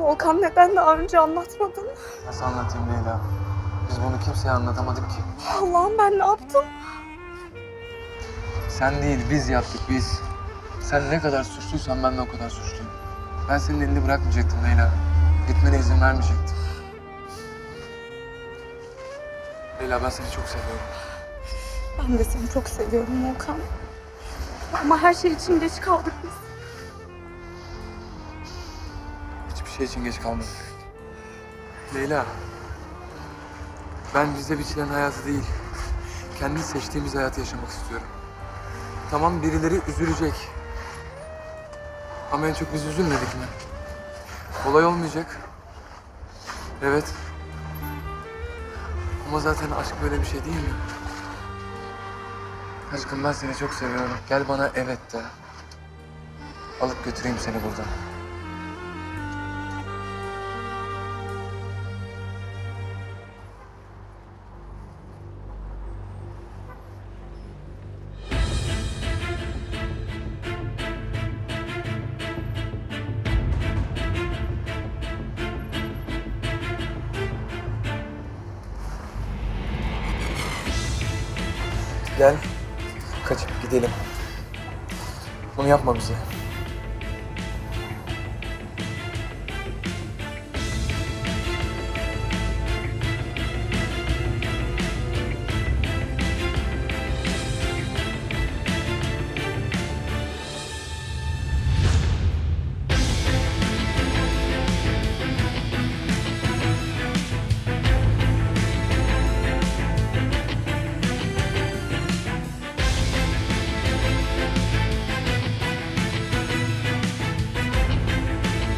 Volkan neden daha önce anlatmadın? Nasıl anlatayım Leyla? Biz bunu kimseye anlatamadık ki. Allah'ım ben ne yaptım? Sen değil, biz yaptık biz. Sen ne kadar suçluysan ben de o kadar suçluyum. Ben senin elini bırakmayacaktım Leyla. Gitmene izin vermeyecektim. Leyla ben seni çok seviyorum. Ben de seni çok seviyorum Volkan. Ama her şey için geç kaldık biz. Şey için geç kalmadık. Leyla. Ben bize biçilen hayatı değil, kendi seçtiğimiz hayatı yaşamak istiyorum. Tamam birileri üzülecek. Ama en çok biz üzülmedik mi? Kolay olmayacak. Evet. Ama zaten aşk böyle bir şey değil mi? Aşkım ben seni çok seviyorum. Gel bana evet de. Alıp götüreyim seni buradan. Gel. Kaçıp gidelim. Bunu yapma bize.